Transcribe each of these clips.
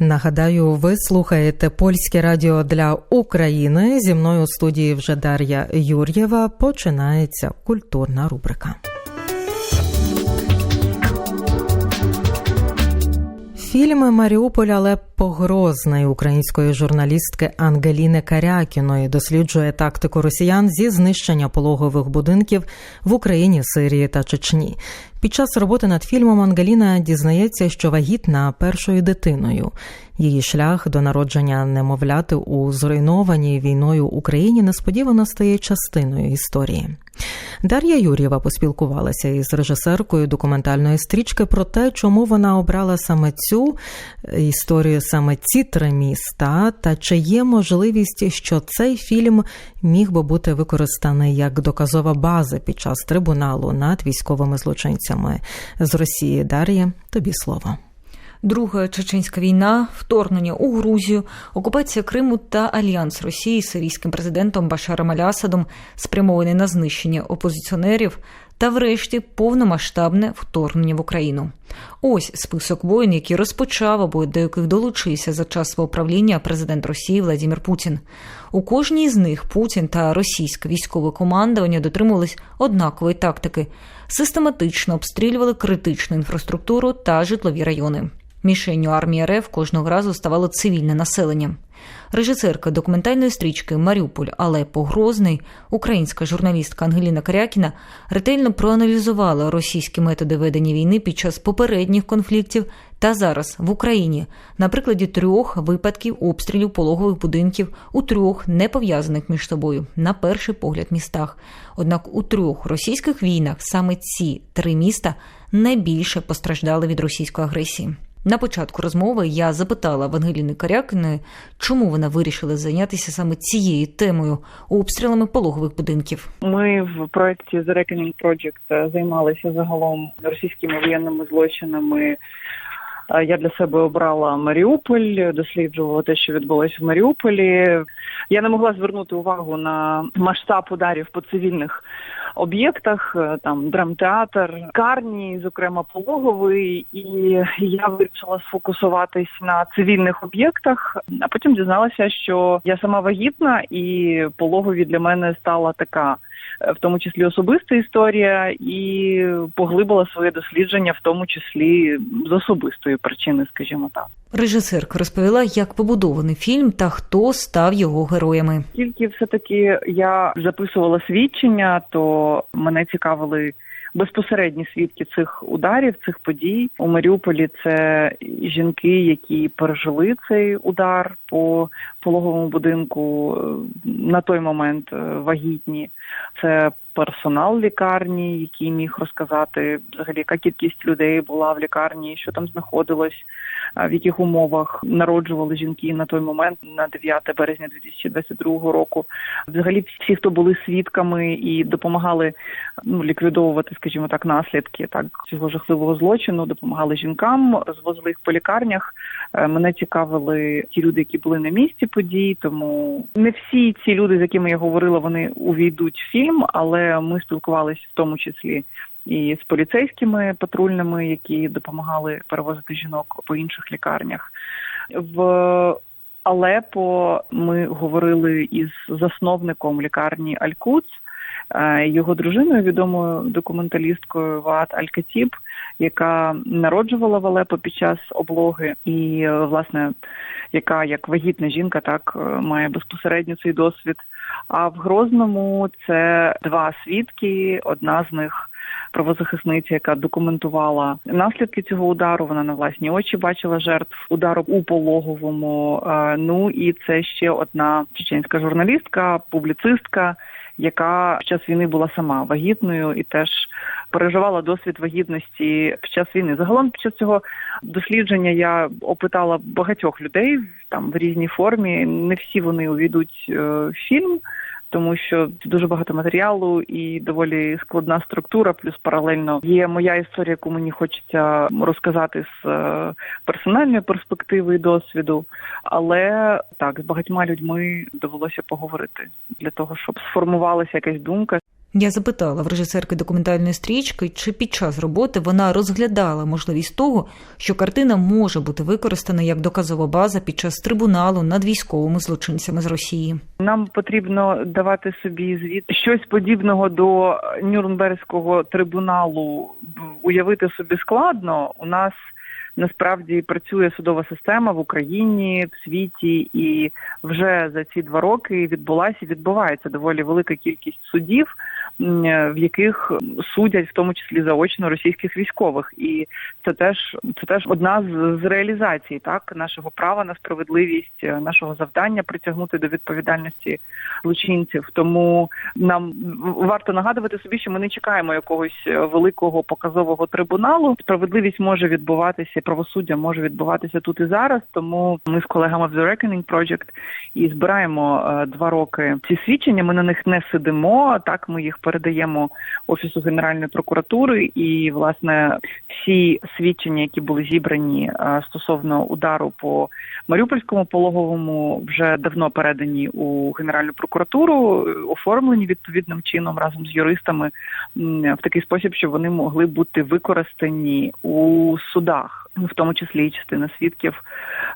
Нагадаю, ви слухаєте польське радіо для України. Зі мною у студії вже Дар'я Юр'єва. Починається культурна рубрика. Фільми Маріуполь, але погрозний української журналістки Ангеліни Карякіної досліджує тактику росіян зі знищення пологових будинків в Україні, Сирії та Чечні. Під час роботи над фільмом Ангеліна дізнається, що вагітна першою дитиною. Її шлях до народження немовляти у зруйнованій війною Україні несподівано стає частиною історії. Дар'я Юр'єва поспілкувалася із режисеркою документальної стрічки про те, чому вона обрала саме цю історію, саме ці три міста, та чи є можливість, що цей фільм міг би бути використаний як доказова база під час трибуналу над військовими злочинцями з Росії. Дар'я, тобі слово. Друга чеченська війна, вторгнення у Грузію, окупація Криму та альянс Росії з сирійським президентом Башаром Алясадом, спрямований на знищення опозиціонерів, та, врешті, повномасштабне вторгнення в Україну. Ось список воїн, які розпочав або до яких долучився за час свого правління президент Росії Владимир Путін. У кожній з них Путін та російське військове командування дотримувались однакової тактики, систематично обстрілювали критичну інфраструктуру та житлові райони. Мішенню армії РФ кожного разу ставало цивільне населення. Режисерка документальної стрічки Маріуполь Алепо Грозний, українська журналістка Ангеліна Карякіна ретельно проаналізувала російські методи ведення війни під час попередніх конфліктів та зараз в Україні на прикладі трьох випадків обстрілів пологових будинків у трьох не пов'язаних між собою на перший погляд містах. Однак у трьох російських війнах саме ці три міста найбільше постраждали від російської агресії. На початку розмови я запитала Вангеліни Карякини, чому вона вирішила зайнятися саме цією темою обстрілами пологових будинків. Ми в проєкті The Reckoning Project займалися загалом російськими воєнними злочинами. Я для себе обрала Маріуполь, досліджувала те, що відбулося в Маріуполі. Я не могла звернути увагу на масштаб ударів по цивільних об'єктах, е, там драмтеатр, карні, зокрема пологовий, і я вирішила сфокусуватись на цивільних об'єктах. А потім дізналася, що я сама вагітна, і пологові для мене стала така. В тому числі особиста історія, і поглибила своє дослідження, в тому числі з особистої причини, скажімо так. Режисерка розповіла, як побудований фільм та хто став його героями. Тільки все таки я записувала свідчення, то мене цікавили безпосередні свідки цих ударів, цих подій у Маріуполі. Це жінки, які пережили цей удар по пологовому будинку на той момент е, вагітні. Це персонал лікарні, який міг розказати взагалі, яка кількість людей була в лікарні, що там знаходилось в яких умовах народжували жінки на той момент, на 9 березня 2022 року. Взагалі, всі, хто були свідками і допомагали ну ліквідовувати, скажімо так, наслідки так цього жахливого злочину, допомагали жінкам, розвозили їх по лікарнях. Е, мене цікавили ті люди, які були на місці подій. Тому не всі ці люди, з якими я говорила, вони увійдуть в фільм, але ми спілкувалися в тому числі і з поліцейськими патрульними, які допомагали перевозити жінок по інших лікарнях. В Алепо ми говорили із засновником лікарні Алькуц. Е, його дружиною, відомою документалісткою Ваат Алькатіб, яка народжувала в Алепо під час облоги, і е, власне, яка як вагітна жінка, так е, має безпосередньо цей досвід. А в Грозному це два свідки. Одна з них правозахисниця, яка документувала наслідки цього удару. Вона на власні очі бачила жертв удару у пологовому. Ну і це ще одна чеченська журналістка, публіцистка, яка в час війни була сама вагітною і теж переживала досвід вагітності в час війни. Загалом під час цього дослідження я опитала багатьох людей там в різній формі. Не всі вони увійдуть е, в фільм тому що дуже багато матеріалу і доволі складна структура. Плюс паралельно є моя історія, яку мені хочеться розказати з е, персональної перспективи і досвіду. Але так з багатьма людьми довелося поговорити для того, щоб сформувалася якась думка. Я запитала в режисерки документальної стрічки, чи під час роботи вона розглядала можливість того, що картина може бути використана як доказова база під час трибуналу над військовими злочинцями з Росії. Нам потрібно давати собі звіт щось подібного до Нюрнберзького трибуналу. Уявити собі складно. У нас насправді працює судова система в Україні, в світі, і вже за ці два роки відбулася і відбувається доволі велика кількість судів, в яких судять в тому числі заочно російських військових, і це теж це теж одна з, реалізацій так нашого права на справедливість, е, нашого завдання притягнути до відповідальності злочинців. Тому нам варто нагадувати собі, що ми не чекаємо якогось е, великого показового трибуналу. Справедливість може відбуватися, правосуддя може відбуватися тут і зараз. Тому ми з колегами в The Reckoning Project і збираємо е, два роки ці свідчення. Ми на них не сидимо. Так ми їх передаємо офісу генеральної прокуратури, і власне всі свідчення, які були зібрані е, стосовно удару по Маріупольському пологовому, вже давно передані у генеральну прокуратуру, оформлені відповідним чином разом з юристами в такий спосіб, щоб вони могли бути використані у судах, в тому числі і частина свідків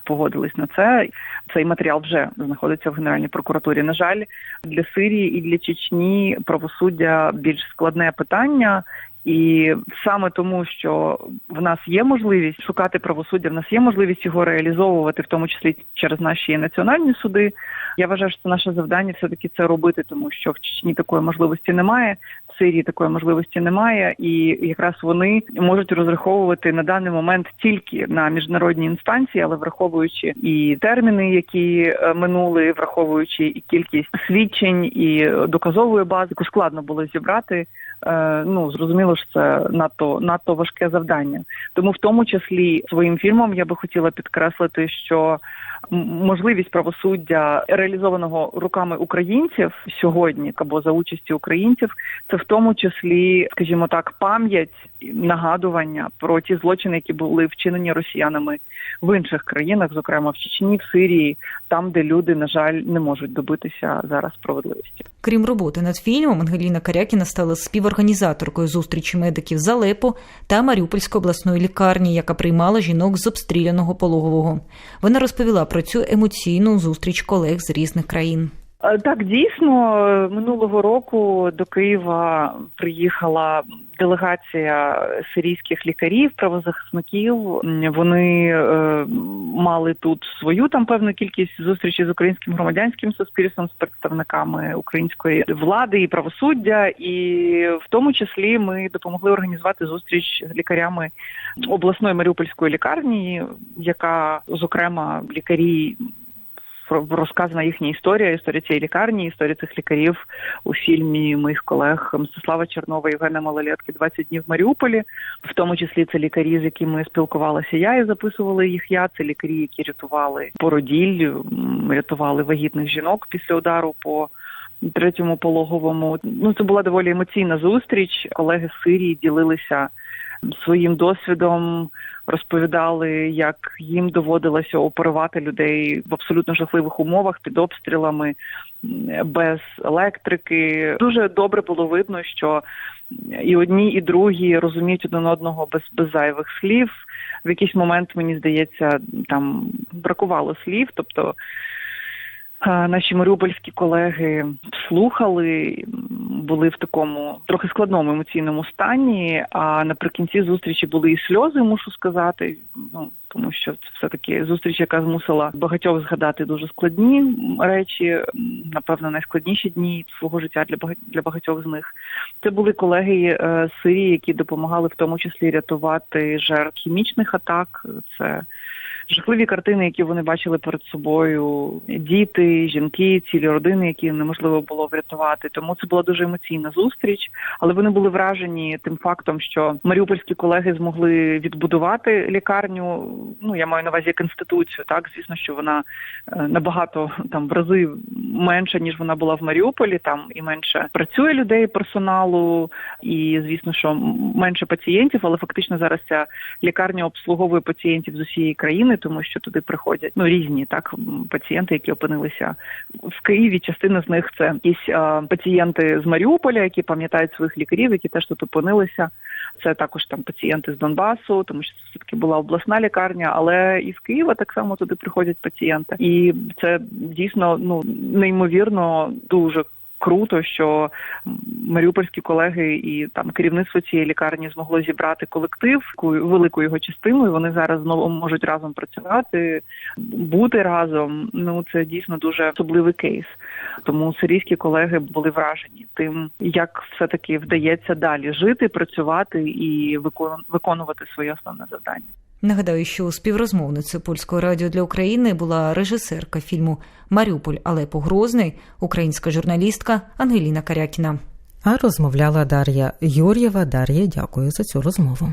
погодились на це. Цей матеріал вже знаходиться в Генеральній прокуратурі. На жаль, для Сирії і для Чечні правосуддя більш складне питання. І саме тому, що в нас є можливість шукати правосуддя, в нас є можливість його реалізовувати, в тому числі через наші національні суди. Я вважаю, що це наше завдання все таки це робити, тому що в Чечні такої можливості немає, в Сирії такої можливості немає, і якраз вони можуть розраховувати на даний момент тільки на міжнародні інстанції, але враховуючи і терміни, які е, минули, враховуючи і кількість свідчень і доказової бази, яку складно було зібрати. Е, Ну зрозуміло, що це надто надто важке завдання. Тому в тому числі своїм фільмом я би хотіла підкреслити, що можливість правосуддя реалізованого руками українців сьогодні або за участі українців, це в тому числі, скажімо так, пам'ять нагадування про ті злочини, які були вчинені росіянами в інших країнах, зокрема в Чечні, в Сирії, там, де люди, на жаль, не можуть добитися зараз справедливості. Крім роботи над фільмом, Ангеліна Карякіна стала співорганізаторкою зустрічі медиків з та Маріупольської обласної лікарні, яка приймала жінок з обстріляного пологового. Вона розповіла про цю емоційну зустріч колег з різних країн. Е, Так, дійсно, минулого року до Києва приїхала делегація сирійських лікарів, правозахисників. Вони е, мали тут свою там певну кількість зустрічей з українським громадянським суспільством, з представниками української влади і правосуддя, і в тому числі ми допомогли організувати зустріч з лікарями обласної маріупольської лікарні, яка зокрема лікарі розказана їхня історія, історія цієї лікарні, історія цих лікарів у фільмі моїх колег Мстислава Чернова і Євгена Малолетки «20 днів в Маріуполі. В тому числі це лікарі, з якими спілкувалася я і записувала їх я. Це лікарі, які рятували породіль, рятували вагітних жінок після удару по. Третьому пологовому ну це була доволі емоційна зустріч. Колеги з Сирії ділилися своїм досвідом, розповідали, як їм доводилося оперувати людей в абсолютно жахливих умовах під обстрілами без електрики. Дуже добре було видно, що і одні, і другі розуміють один одного без, без зайвих слів. В якийсь момент мені здається, там бракувало слів, тобто. е, Наші маріупольські колеги слухали, були в такому трохи складному емоційному стані. А наприкінці зустрічі були і сльози, мушу сказати. Ну тому що це все таки зустріч, яка змусила багатьох згадати дуже складні речі, напевно, найскладніші дні свого життя для для багатьох з них. Це були колеги е, з Сирії, які допомагали в тому числі рятувати жертв хімічних атак. Це жахливі картини, які вони бачили перед собою, діти, жінки, цілі родини, які неможливо було врятувати. Тому це була дуже емоційна зустріч, але вони були вражені тим фактом, що маріупольські колеги змогли відбудувати лікарню. Ну я маю на увазі конституцію. Так, звісно, що вона е, набагато там в рази менша ніж вона була в Маріуполі. Там і менше працює людей, персоналу, і звісно, що менше пацієнтів, але фактично зараз ця лікарня обслуговує пацієнтів з усієї країни. Тому що туди приходять ну різні так пацієнти, які опинилися в Києві. Частина з них це якісь е, пацієнти з Маріуполя, які пам'ятають своїх лікарів, які теж тут опинилися. Це також там пацієнти з Донбасу, тому що це все таки була обласна лікарня, але і з Києва так само туди приходять пацієнти, і це дійсно ну неймовірно дуже. Круто, що маріупольські колеги і там керівництво цієї лікарні змогло зібрати колектив велику його частину. і Вони зараз знову можуть разом працювати, бути разом. Ну це дійсно дуже особливий кейс. Тому сирійські колеги були вражені тим, як все таки вдається далі жити, працювати і виконувати своє основне завдання. Нагадаю, що співрозмовницею польського радіо для України була режисерка фільму Маріуполь Алепо Грозний, українська журналістка Ангеліна Карякіна. А розмовляла Дар'я Юр'єва. Дар'я, дякую за цю розмову.